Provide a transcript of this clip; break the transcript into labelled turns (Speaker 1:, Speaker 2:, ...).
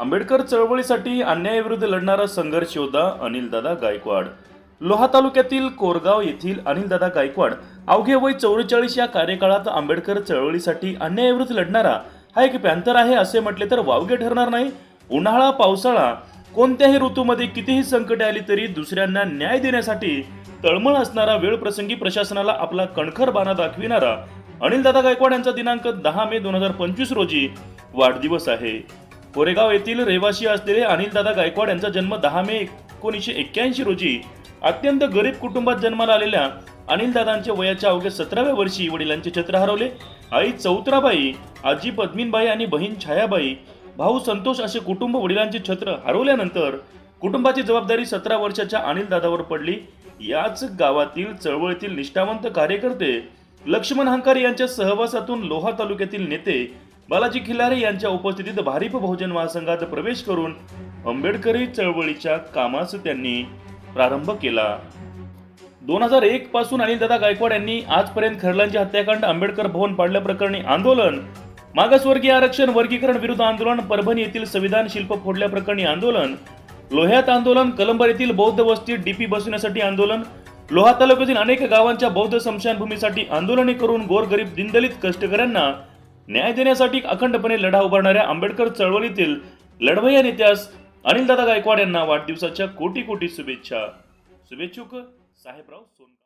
Speaker 1: आंबेडकर चळवळीसाठी अन्यायाविरुद्ध लढणारा संघर्ष योद्धा अनिलदादा गायकवाड. लोहा तालुक्यातील कोरगाव येथील अनिलदादा गायकवाड अवघे वय चौवेचाळीस या कार्यकाळात आंबेडकर चळवळीसाठी अन्यायाविरुद्ध लढणारा हा एक पॅन्थर आहे असे म्हटले तर वावगे ठरणार नाही. उन्हाळा पावसाळा कोणत्याही ऋतूमध्ये कितीही संकटे आली तरी दुसऱ्यांना न्याय देण्यासाठी तळमळ असणारा वेळ प्रसंगी प्रशासनाला आपला कणखर बाणा दाखविणारा अनिलदादा गायकवाड यांचा दिनांक दहा मे दोन हजार पंचवीस रोजी वाढदिवस आहे. कोरेगाव येथील रहिवासी असलेले अनिलदादा गायकवाड यांचा जन्म दहा मे एकोणीसशे एक्क्याऐंशी रोजी. अत्यंत गरीब कुटुंबात जन्माला आलेल्या अनिलदादांच्या वयाच्या अवघ्या सतराव्या वर्षी वडिलांचे छत्र हरवले. आई चौत्राबाई आजी पद्मीनबाई आणि बहीण छायाबाई भाऊ संतोष असे कुटुंब वडिलांचे छत्र हरवल्यानंतर कुटुंबाची जबाबदारी सतरा वर्षाच्या अनिलदादावर पडली. याच गावातील चळवळीतील निष्ठावंत कार्यकर्ते लक्ष्मण हंकार यांच्या सहवासातून लोहा तालुक्यातील नेते बालाजी खिल्लारे यांच्या उपस्थितीत भारिप बहुजन महासंघात प्रवेश करून आंबेडकरी चळवळीच्या कामास त्यांनी प्रारंभ केला. दोन हजार एक पासून अनिलदादा गायकवाड यांनी आजपर्यंत खरलांची हत्याकांड आंबेडकर भवन पाडल्याप्रकरणी आंदोलन मागासवर्गीय आरक्षण वर्गीकरण विरुद्ध आंदोलन परभणी येथील संविधान शिल्प फोडल्याप्रकरणी आंदोलन लोह्यात आंदोलन कलंबर येथील बौद्ध वस्तीत डीपी बसवण्यासाठी आंदोलन लोहा तालुक्यातील अनेक गावांच्या बौद्ध स्मशानभूमीसाठी आंदोलने करून गोरगरीब दिनदलित कष्टकऱ्यांना न्याय देण्यासाठी अखंडपणे लढा उभारणाऱ्या आंबेडकर चळवळीतील लढवय्या नेत्यास अनिलदादा गायकवाड यांना वाढदिवसाच्या कोटी कोटी शुभेच्छा. शुभेच्छुक साहेबराव सोन